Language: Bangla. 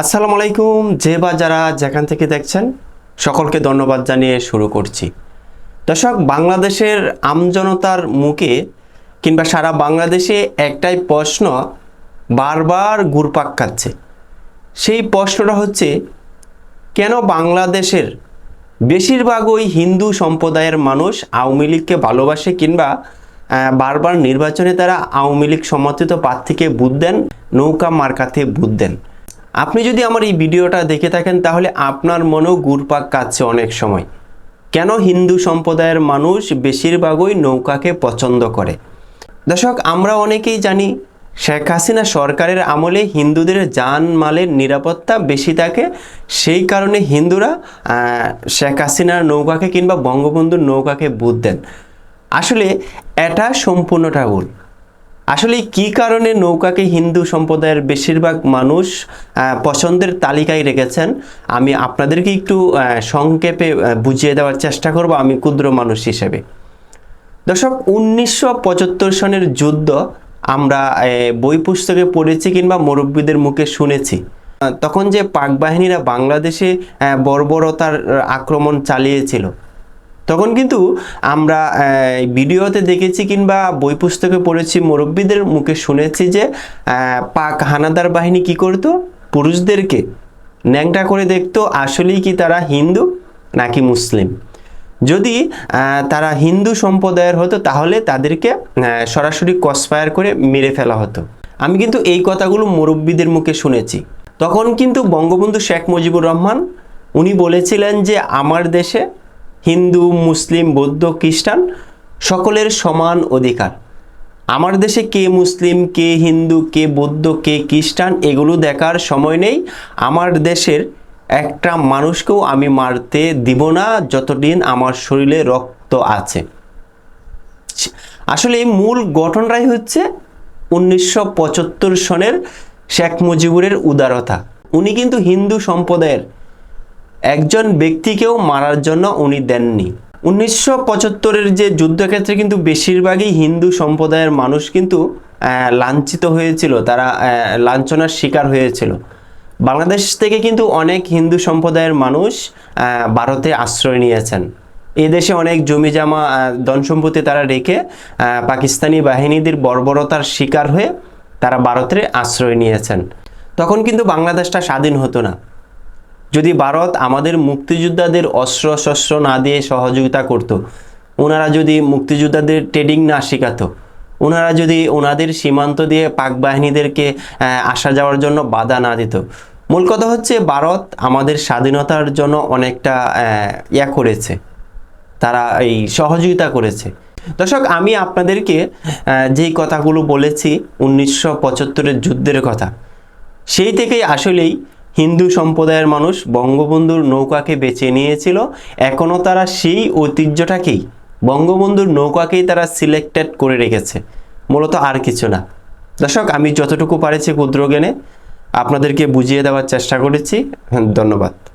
আসসালামু আলাইকুম, যে বা যারা যেখান থেকে দেখছেন, সকলকে ধন্যবাদ জানিয়ে শুরু করছি। দর্শক, বাংলাদেশের আমজনতার মুখে কিংবা সারা বাংলাদেশে একটাই প্রশ্ন বারবার ঘুরপাক খাচ্ছে। সেই প্রশ্নটা হচ্ছে, কেন বাংলাদেশের বেশিরভাগ ওই হিন্দু সম্প্রদায়ের মানুষ আওয়ামী লীগকে ভালোবাসে কিংবা বারবার নির্বাচনে তারা আওয়ামী লীগ সমর্থিত প্রার্থীকে বুধ দেন, নৌকা মার্কাতে বুধ দেন? আপনি যদি আমার এই ভিডিওটা দেখে থাকেন, তাহলে আপনার মনেও গুরপাক কাচ্ছে অনেক সময়। কেন হিন্দু সম্প্রদায়ের মানুষ বেশিরভাগই নৌকাকে পছন্দ করে? দর্শক, আমরা অনেকেই জানি, শেখ হাসিনা সরকারের আমলে হিন্দুদের জান মালের নিরাপত্তা বেশি থাকে। সেই কারণে হিন্দুরা শেখ হাসিনার নৌকাকে কিংবা বঙ্গবন্ধুর নৌকাকে বুধ দেন আসলে এটা সম্পূর্ণটা ভুল। আসলে কি কারণে নৌকাকে হিন্দু সম্প্রদায়ের বেশিরভাগ মানুষ পছন্দের তালিকায় রেখেছেন? আমি আপনাদেরকে একটু সংক্ষেপে বুঝিয়ে দেওয়ার চেষ্টা করব আমি ক্ষুদ্র মানুষ হিসেবে। দর্শক, উনিশশো পঁচাত্তর সনের যুদ্ধ আমরা বই পুস্তকে পড়েছি কিংবা মুরব্বীদের মুখে শুনেছি। তখন যে পাক বাহিনীরা বাংলাদেশে বর্বরতার, আক্রমণ চালিয়েছিল তখন কিন্তু আমরা ভিডিওতে দেখেছি কিংবা বই পুস্তকে পড়েছি, মুরব্বীদের মুখে শুনেছি যে পাক হানাদার বাহিনী কি করতো? পুরুষদেরকে ন্যাংটা করে দেখতো, আসলেই কি তারা হিন্দু নাকি মুসলিম? যদি তারা হিন্দু সম্প্রদায়ের হতো, তাহলে তাদেরকে সরাসরি কসফায়ার করে মেরে ফেলা হতো। আমি কিন্তু এই কথাগুলো মুরব্বীদের মুখে শুনেছি। তখন কিন্তু বঙ্গবন্ধু শেখ মুজিবুর রহমান, উনি বলেছিলেন যে, আমার দেশে হিন্দু, মুসলিম, বৌদ্ধ, খ্রিস্টান সকলের সমান অধিকার। আমার দেশে কে মুসলিম, কে হিন্দু, কে বৌদ্ধ, কে খ্রিস্টান এগুলো দেখার সময় নেই। আমার দেশের একটা মানুষকেও আমি মারতে দিব না যতদিন আমার শরীরে রক্ত আছে। আসলে এই মূল গঠনটাই হচ্ছে উনিশশো পঁচাত্তর সনের শেখ মুজিবুরের উদারতা। উনি কিন্তু হিন্দু সম্প্রদায়ের একজন ব্যক্তিকেও মারার জন্য উনি দেননি। উনিশশো পঁচাত্তরের যে যুদ্ধক্ষেত্রে কিন্তু বেশিরভাগই হিন্দু সম্প্রদায়ের মানুষ কিন্তু লাঞ্ছিত হয়েছিল, তারা লাঞ্ছনার শিকার হয়েছিল। বাংলাদেশ থেকে কিন্তু অনেক হিন্দু সম্প্রদায়ের মানুষ ভারতে আশ্রয় নিয়েছেন। এই দেশে অনেক জমি জমা ধন সম্পত্তি তারা রেখে পাকিস্তানি বাহিনীদের বর্বরতার শিকার হয়ে তারা ভারতে আশ্রয় নিয়েছেন। তখন কিন্তু বাংলাদেশটা স্বাধীন হতো না। যদি ভারত আমাদের মুক্তিযোদ্ধাদের অস্ত্র শস্ত্র না দিয়ে সহযোগিতা করত, ওনারা যদি মুক্তিযোদ্ধাদের ট্রেডিং না শেখাতো, ওনারা যদি ওনাদের সীমান্ত দিয়ে পাক বাহিনীদেরকে আসা যাওয়ার জন্য বাধা না দিত। মূল কথা হচ্ছে ভারত আমাদের স্বাধীনতার জন্য অনেকটা ইয়া করেছে। তারা এই সহযোগিতা করেছে। দর্শক, আমি আপনাদেরকে যেই কথাগুলো বলেছি, উনিশশো পঁচাত্তরের যুদ্ধের কথা, সেই থেকেই আসলেই হিন্দু সম্প্রদায়ের মানুষ বঙ্গবন্ধুর নৌকাকে বেছে নিয়েছিল। এখনও তারা সেই ঐতিহ্যটাকেই, বঙ্গবন্ধুর নৌকাকেই তারা সিলেক্টেড করে রেখেছে। মূলত আর কিছু না। দর্শক, আমি যতটুকু পারেছি ক্ষুদ্র জ্ঞানে আপনাদেরকে বুঝিয়ে দেওয়ার চেষ্টা করেছি। ধন্যবাদ।